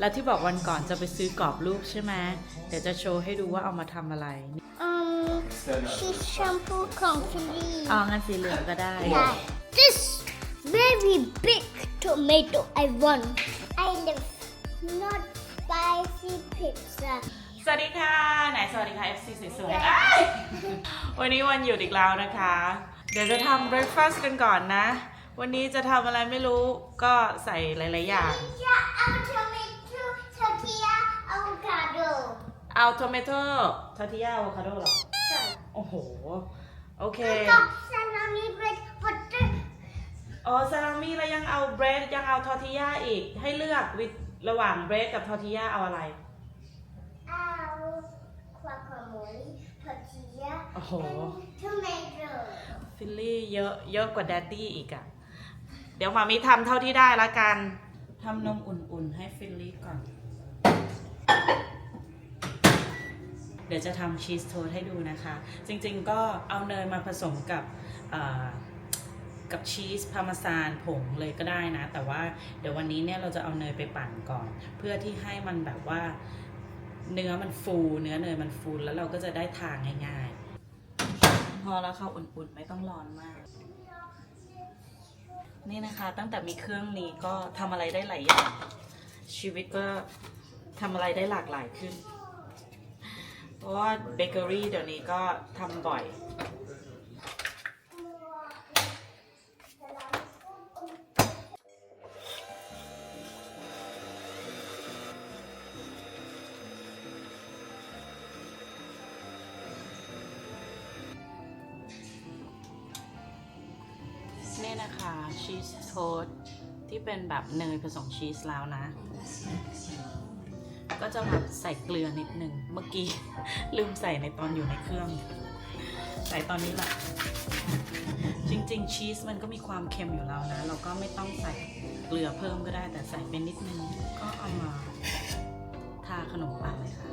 แล้วที่บอกวันก่อนจะไปซื้อกรอบรูปใช่ไหม เดี๋ยวจะโชว์ให้ดูว่าเอามาทำอะไรอืมชิ s shampoo c o m p ีอ๋องั้นสีเหลืองก็ได้ใช่ This very big tomato I want. I love not spicy pizza. สวัสดีค่ะ ไหนสวัสดีค่ะ FC สวยๆ้วันนี้วันหยุดอีกแล้วนะคะ เดี๋ยวจะทำ breakfast กันก่อนนะ วันนี้จะทำอะไรไม่รู้ ก็ใส่หลายๆ อย่าง Yeah. เอาทอมเมโต้ทอร์ติยาอะโวคาโดหรอใช่ โอ้โห โอเคแล้วซาลามิเบรดพอตเตอร์อ๋อซาลามี่แล้วยังเอาเบรด ยังเอาทอร์ติยาอีก ให้เลือกวิระหว่างเบรดกับทอร์ติยาเอาอะไร เอา ควาคาโมยทอติยาโอ้โหทูเมโดฟิลลี่เยอะ เยอะกว่าแดดดี้อีกอะเดี๋ยวมามีทำเท่าที่ได้ละกัน ทำนมอุ่นๆ ให้ฟิลลี่ก่อนเดี๋ยวจะทำชีสโทสให้ดูนะคะ จริง ๆก็เอาเนยมาผสมกับกับชีสพาร์มซานผงเลยก็ได้นะ แต่ว่าเดี๋ยววันนี้เนี่ยเราจะเอาเนยไปปั่นก่อน เพื่อที่ให้มันแบบว่าเนื้อมันฟู เนื้อเนยมันฟูแล้วเราก็จะได้ทางง่าย ๆ พอแล้วข้าอุ่น ๆ ไม่ต้องร้อนมาก นี่นะคะตั้งแต่มีเครื่องนี้ก็ทำอะไรได้หลายอย่าง ชีวิตก็ทำอะไรได้หลากหลายขึ้นเพราะว่าเบเกอรี่เดี๋ยวนี้ก็ทำบ่อยนี่นะคะ ชีสโทสที่เป็นแบบเนยผสมชีสแล้วนะก็จะแบบใส่เกลือนิดนึงเมื่อกี้ลืมใส่ในตอนอยู่ในเครื่อง ใส่ตอนนี้แหละ จริงๆ ชีสมันก็มีความเค็มอยู่แล้วนะ เราก็ไม่ต้องใส่เกลือเพิ่มก็ได้ แต่ใส่เป็นนิดนึงก็เอามา ทาขนมปังเลยค่ะ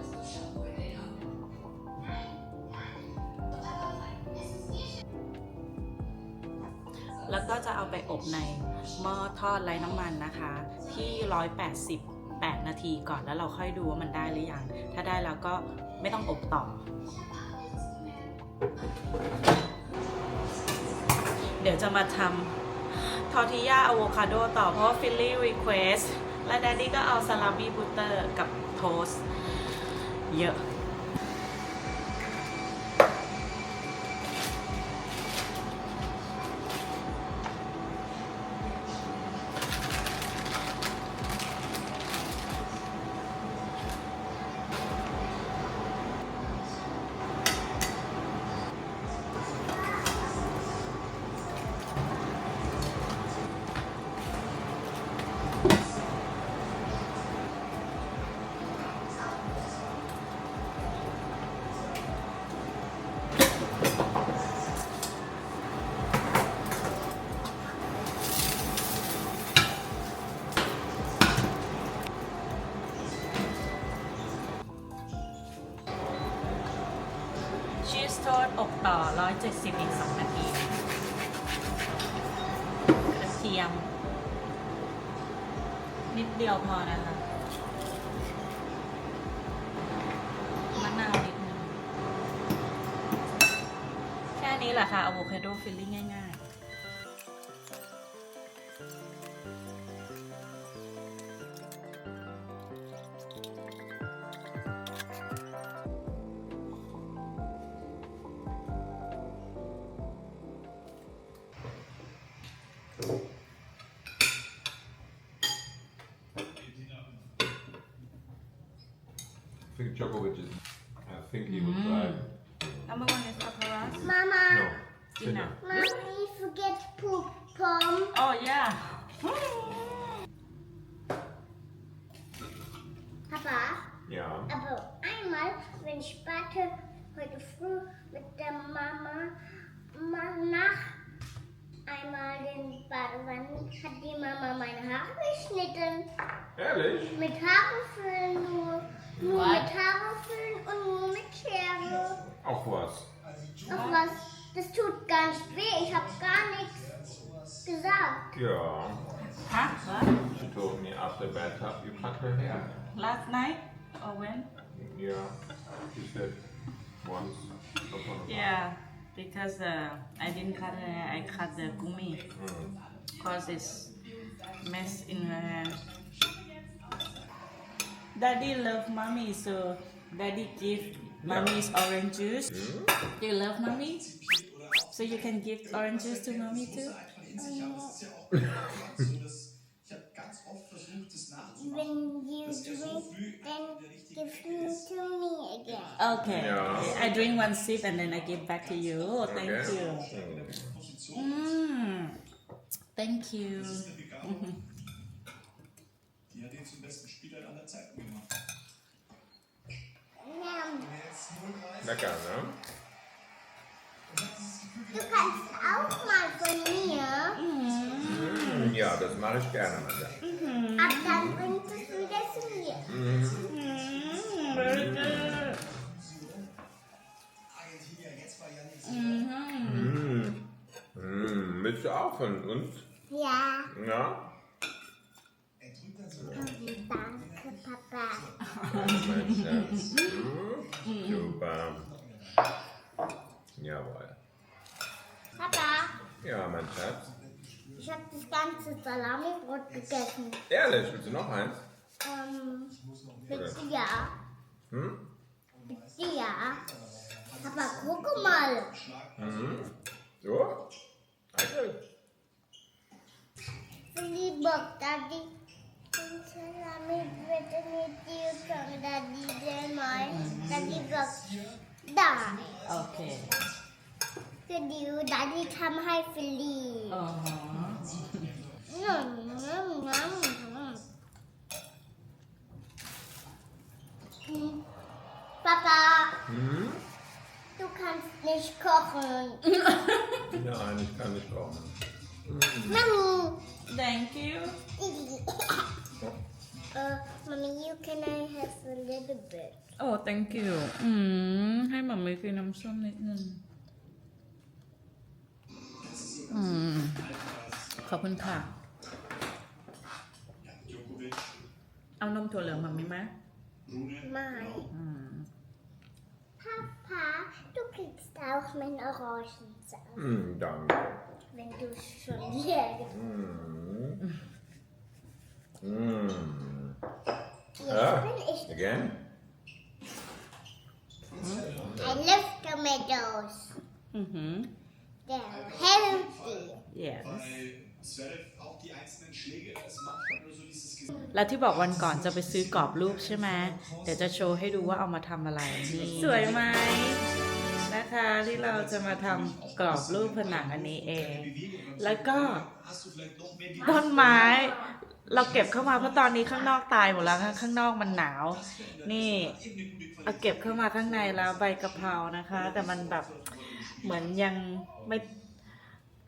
แล้วก็จะเอาไปอบในหม้อทอดไร้น้ำมันนะคะ ที่ 180 8นาทีก่อนแล้วเราค่อยดูว่ามันได้หรือยัง ถ้าได้แล้วก็ไม่ต้องอบต่อ เดี๋ยวจะมาทำทอร์ติยาอะโวคาโด ต่อเพราะฟิลลี่รีเควสและแดดดี้ก็เอาซาลามี่บูเตอร์กับ โทสเยอะ70อีก2นาที กระเทียม นิดเดียวพอนะคะ มะนาวนิดนึงแค่นี้แหละค่ะอะโวคาโดฟิลลิ่งง่าย Djokovic is. I think he will mm. drive. Number one is paparazzi. Mama, No, Sinner. mommy forget poop pom. Oh yeah. Papa, Ja. aber einmal, wenn ich warte, heute früh mit der Mama ma- nach einmal den Badewanne, hat die Mama meine Haare geschnitten. Ehrlich? Mit nur. Nur mit Haarwurzeln und nur mit Schere. Auch was. Auch was. Das tut gar nicht weh. Ich habe gar nichts gesagt. Yeah. Pasta? She told me after bathtub you cut her hair. Last night or when? Yeah. She said once upon a Yeah, because uh, I didn't cut her hair. I cut the gummy. Because mm. it's mess in her hand. Daddy love mommy, so uh, daddy give mommy's orange juice. You love mommy? So you can give orange juice to mommy too? when you drink, then give to me again. Okay. Yeah. I drink one sip and then I give back to you. Oh, thank okay. you. Mm. Thank you. wieder an der Zeit gemacht. Na Lecker, ne? Du kannst auch mal von mir. Mhm. Ja, das mache ich gerne, Amanda. Mhm. Aber dann bringst du das wieder zu mir. Mhm. Mhm. Bitte. Mhm. Mhm. mhm. mhm. Willst du auch von uns? Ja. Ja? Das mein Schatz. Hm? Super. Jawohl. Papa, Ja, mein Schatz. ich habe das ganze Salamibrot gegessen. Ehrlich, willst du noch eins? Ähm, mit ja. Hm? Mit ja. Papa, guck mal. Mhm. So? from Daddy J, my Daddy Vlog. Da. Okay. Could you, Daddy, come high for me? Uh-huh. Papa. Hm? Du kannst nicht kochen. Nein, ich kann nicht kochen. Mami. Thank you. Uh, mommy, you can I have a little bit? Oh, thank you. อืมให้มัมมี่กินน้ำส้มนิดนึงอืมขอบคุณค่ะ เอานมถั่วเหลืองมัมมี่ไหม My อืม Papa, du kriegst auch meinen Orangensaft, Mm, danke. wenn du schon leer Mm. Mm. oh. Again. I love tomatoes. Mm-hmm. They're healthy. Yes. แล้วที่บอกวันก่อนจะไปซื้อกรอบรูปใช่ไหม เดี๋ยวจะโชว์ให้ดูว่าเอามาทำอะไรนี่ สวยไหม นะคะที่เราจะมาทำกรอบรูปผนังอันนี้เอง แล้วก็ต้นไม้เราเก็บเข้ามาเพราะตอนนี้ข้างนอกตายหมดแล้วข้างนอกมันหนาว นี่ เอาเก็บเข้ามาข้างในแล้วใบกะเพรานะคะ แต่มันแบบเหมือนยังไม่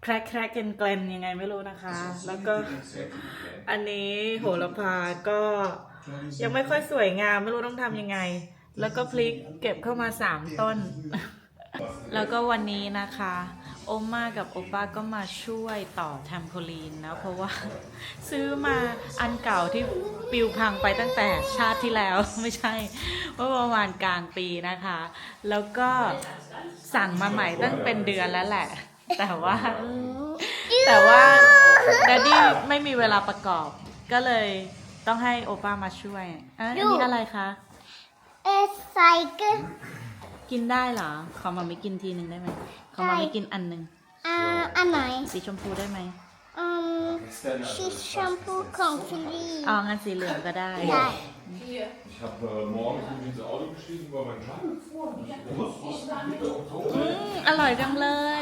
แครกแครกเกนเกลนยังไง ไม่รู้นะคะ แล้วก็ อันนี้โหระพาก็ยังไม่ค่อยสวยงามไม่รู้ต้องทำยังไง แล้วก็พลิกเก็บเข้ามาสามต้น แล้วก็วันนี้นะคะโอมากับโอป้าก็มาช่วยต่อแทมโพลีนนะเพราะว่าซื้อมาอันเก่าที่ปิวพังไปตั้งแต่ชาติที่แล้วไม่ใช่เมื่อประมาณกลางปีนะคะ แล้วก็สั่งมาใหม่ตั้งเป็นเดือนแล้วแหละ แต่ว่า แต่ว่าดดดี้ไม่มีเวลาประกอบ ก็เลยต้องให้โอป้ามาช่วยอันนี้อะไรคะเอสไซเกร์กินได้เหรอ ขอมาไม่กินทีหนึ่งได้ไหมขามาไม่กินอันหนึ่ง อ่าอันไหน สีชมพูได้ไหมอืมีชมพูของฟิลี่อ๋องั้นสีเหลืองก็ได้ได้อืมอร่อยจังเลย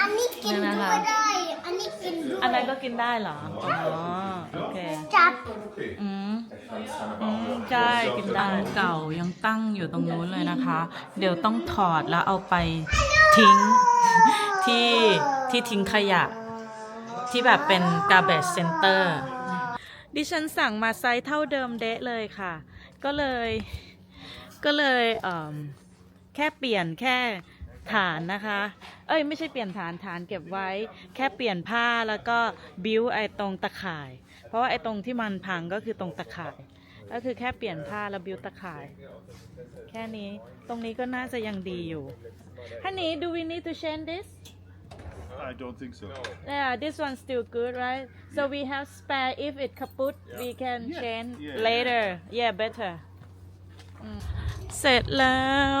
อันนี้กินด้วยได้ อันนี้กินด้วยอันนั้นก็กินได้เหรออ๋อโอเคจับอืม อืม ใช่กินได้เก่ายังตั้งอยู่ตรงนู้นเลยนะคะ เดี๋ยวต้องถอดแล้วเอาไปทิ้งที่ที่ทิ้งขยะ ที่แบบเป็น garbage center ดิฉันสั่งมาไซส์เท่าเดิมเดะเลยค่ะ ก็เลย ก็เลยเอ่อแค่เปลี่ยนแค่ฐานนะคะเอ้ยไม่ใช่เปลี่ยนฐานฐานเก็บไว้ แค่เปลี่ยนผ้าแล้วก็บิ้วไอ้ตรงตะข่าย เพราะว่าไอ้ตรงที่มันพังก็คือตรงตะข่าย ก็คือแค่เปลี่ยนผ้าแล้วบิ้วตะข่าย แค่นี้ตรงนี้ก็น่าจะยังดีอยู่ Honey do we need to change this I don't think so. Yeah, this one's still good, right? So we have spare. If it kaput, we can change later. Yeah, better. เสร็จแล้ว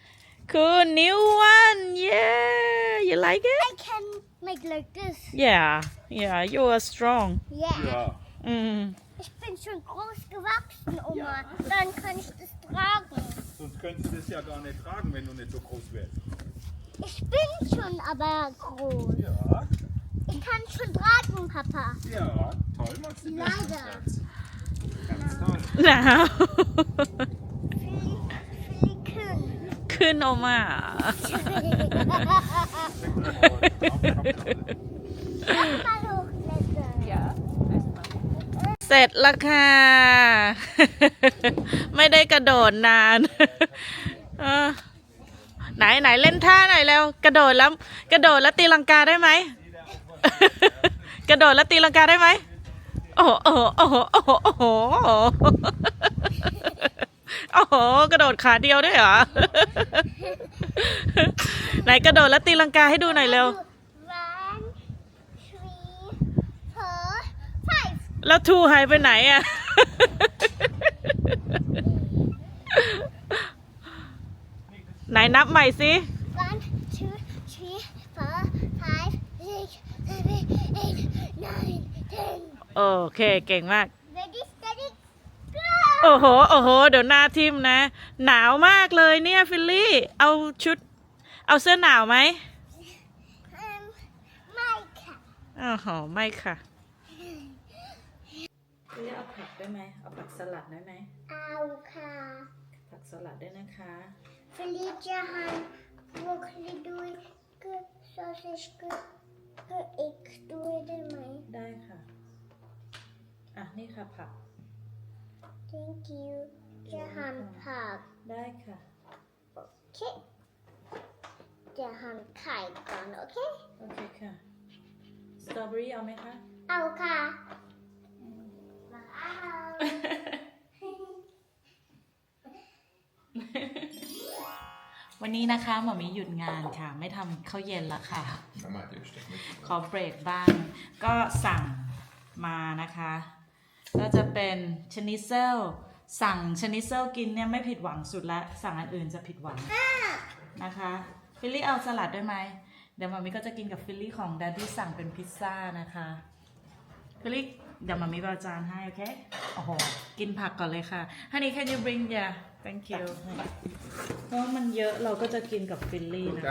Cool, new one. Yeah, you like it? I can make like this. Yeah, yeah, you are strong. Yeah. Ja. Mm. Ich bin schon groß gewachsen, Oma. Dann kann ich das tragen. Sonst könntest du das ja gar nicht tragen, wenn du nicht so groß wärst. Ich bin schon aber groß. Ja, Ich kann schon tragen, Papa. ja, toll machst du das. Leider. Ganz toll. Now. Genau. นมอ่ะเสร็จละค่ะ ไม่ได้กระโดดนานไหนไหนเล่นท่าไหนแล้ว กระโดดแล้วกระโดดแล้วตีลังกาได้ไหม กระโดดแล้วตีลังกาได้ไหมโอ้โหโอ้โหโอ้โหโอ้โหกระโดดขาเดียวได้เหรอ ไหนกระโดด แล้วตีลังกาให้ดูหน่อยเร็วแล้วทูหายไปไหนอ่ะ ไหนนับใหม่สิ One, two, three, four, five, six, seven, eight, nine, โอเคเก่งมากโอ้โห โอ้โห เดี๋ยวหน้าทิมนะ หนาวมากเลยเนี่ยฟิลลี่เอาชุดเอาเสื้อหนาวไหมไม่ค่ะอ้อหอไม่ค่ะฟิี่เอาผักได้ไหมเอาผักสลัดได้ไหมเอาค่ะผักสลัดได้นะคะฟิลลี่จะหั่นบกโคลีด้วยกบซอสเก็ก็เอกด้วยได้ไหมได้ค่ะอ่ะนี่ค่ะผัก thank you จะหั่นผักได้ค่ะโอเคจะหั่นไข่ก่อน โอเคโอเคค่ะสตรอเบอรี่เอาไหมคะเอาค่ะาเอาวันนี้นะคะ หมอมีหยุดงานค่ะไม่ทำข้าวเย็นละค่ะขอเบรกบ้างก็สั่งมานะคะก็จะเป็นชนิเซลสั่งชนิเซลกินเนี่ยไม่ผิดหวังสุดละ สั่งอันอื่นจะผิดหวังนะคะฟิลลี่เอาสลัดด้วยไหม เดี๋ยวมามีก็จะกินกับฟิลลี่ของดดที่สั่งเป็นพิซซ่านะคะฟิลลี่เดี๋ยวมามีเราจานให้โอเคโอ้โหกินผักก่อนเลยค่ะ h o นนี can you bring yeah thank you เพราะมันเยอะเราก็จะกินกับฟิลลี่นะ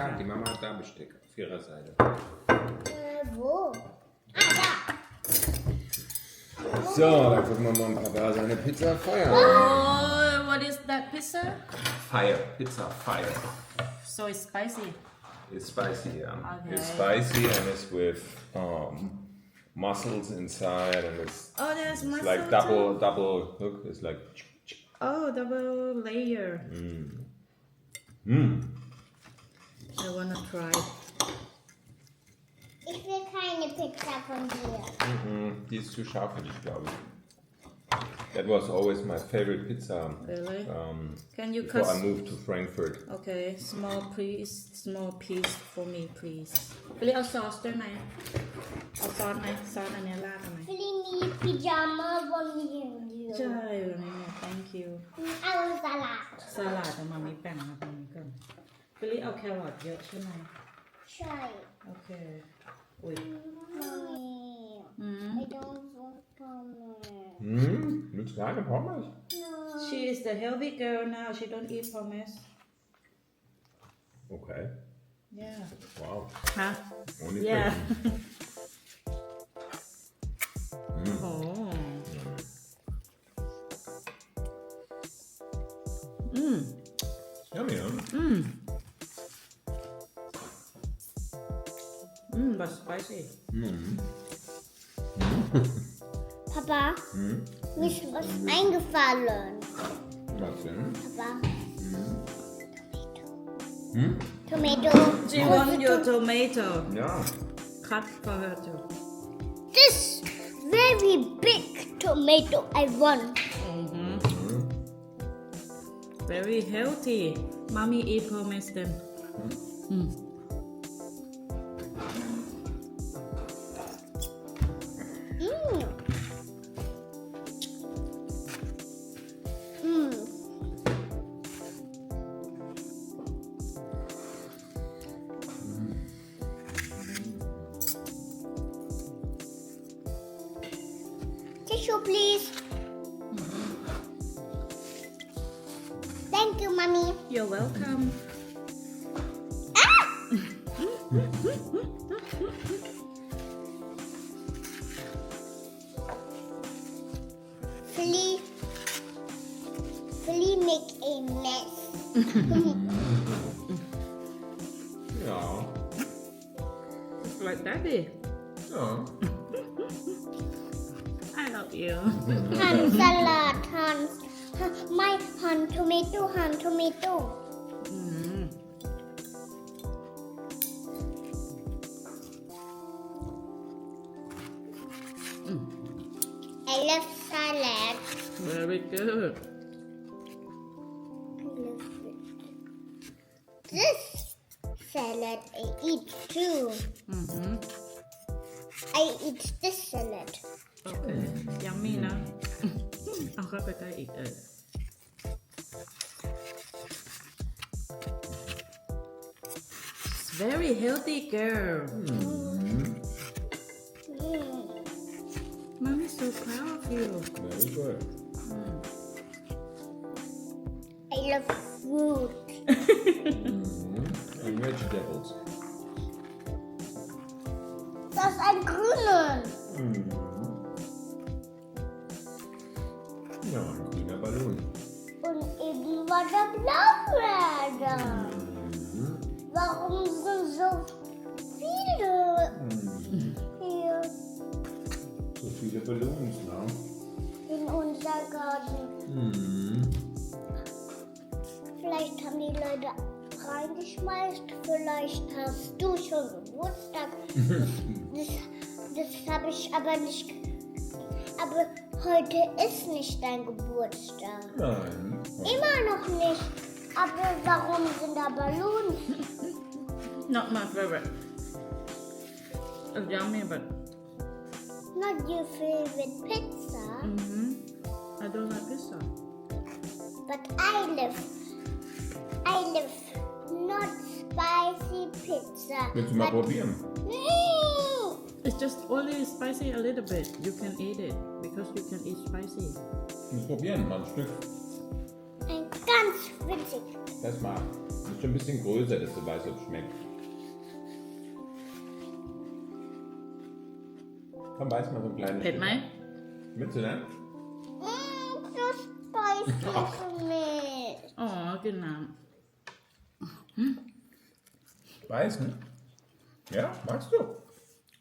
คะ So, da gucken wir mal ein paar da seine Pizza fire. Oh, what is that pizza? Fire, Pizza Fire. So it's spicy. It's spicy, yeah. It's spicy and it's with um, mussels inside and it's Oh, there's like double double hook. It's like Oh, double layer. Mm. I wanna try. Ich will keine Pizza von dir. Mm -mm, die ist zu scharf für dich, glaube ich. That was always my favorite pizza. Really? Um, Can you before cut... I moved to Frankfurt. Okay, small piece, small piece for me, please. ไปเรียกเอาซอสได้ไหมเอาซอสไหมซอสอันเนี้ยราดไหม Really eh? need pajama one you. ใช่วันนี้เนี่ย thank you. Sure. Okay. Uy. Mm. Mm-hmm. I don't want hummus. Mm, it's not a hummus. No. She is the healthy girl now. She don't eat hummus. Okay. Yeah. Wow. Huh? Only yeah. Mm. Oh. Mmm. Yummy, huh? Mmm. Mmm, but spicy. Mhm. Papa, Mhm. mir ist was eingefallen. Was denn? Papa, mm. hmm? Tomato. Do you want your tomato? Ja. Cut for her too. This very big tomato I want. Mm-hmm. Very healthy. Mommy eat homemade them. Mm. Hmm. tissue, please. Thank you, Mommy. You're welcome. I love salad. Very good. love food. mhm. Und welche Devils? Das ist ein grünen. schmeißt. Vielleicht hast du schon Geburtstag. das, das, das habe ich aber nicht. Aber heute ist nicht dein Geburtstag. Nein. Immer noch nicht. Aber warum sind da Ballons? Not my favorite. It's yummy, but. Not your favorite pizza. Mm -hmm. I don't like pizza. But I live. I live not spicy pizza. Willst du mal But probieren? It's just only spicy a little bit. You can eat it because you can eat spicy. Muss probieren, mal ein Stück. Ein ganz winzig. Das mal. Ist schon ein bisschen größer, dass du weißt, ob es schmeckt. Komm, beiß mal so ein kleines. Pet mal. Willst du denn? Ne? Mm, so spicy für mich. Oh, genau. Hm. Weiß, ne? Ja, magst du?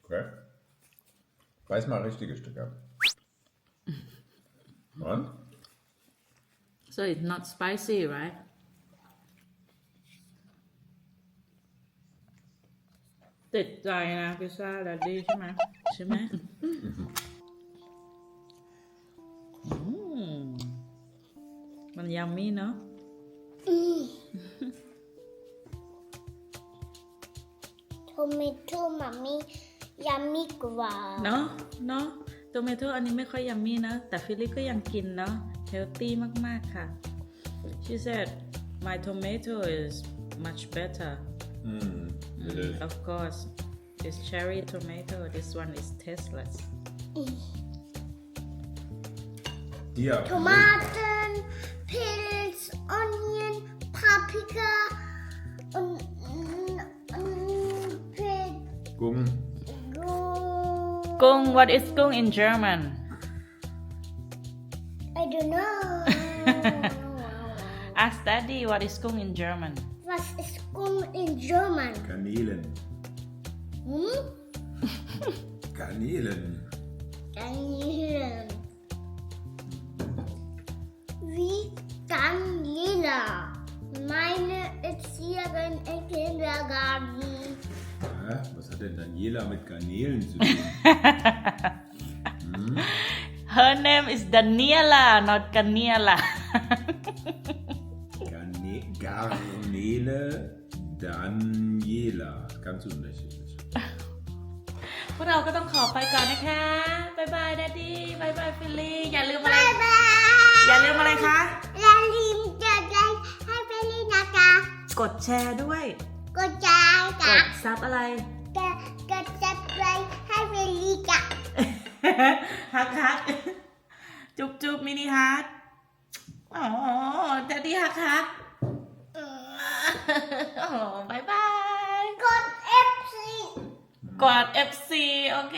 Okay. Weiß mal richtige Stücke. Und? So it's not spicy, right? Tịch trời là cái xa là đi chứ mà Chứ má Mình yummy nữa mm. tomato มัมมี่ยัมมี่กว่าเนาะเนาะโทเมโตอันนี้ไม่ค่อยยัมมี่นะแต่ฟิลิปก็ยังกินเนาะเฮลตี้มากๆค่ะ she said my tomato is much better mm, of course this cherry tomato this one is tasteless yeah tomato peels onion paprika Kung, kung. What is kung in German? I don't know. Ask Daddy what is kung in German. Was ist Gung in German? Garnelen. Hm? Garnelen. Garnelen. Wie Garnela. Meine Erzieherin im Kindergarten. Hä? Was hat denn Daniela mit Garnelen zu tun? hm? Her name is Daniela, not g a r n e l a Garne Garnele Daniela. Ganz unterschiedlich. พวกเราก็ต้องขอไปก่อนนะคะบายบายดัดดี้บายบายฟิลลี่อย่าลืมอะไร อย่าลืมอะไรคะอย่าลืมกดไลค์ให้ฟิลลี่นะคะกดแชร์ด้วยกดายกดซับอะไรกดกดซับอะไรให้เบลลี่กะฮักฮักจุบจุบมินิฮักอ๋อแดดที่ฮักฮักโอ้บายบายกด FC กด FC โอเค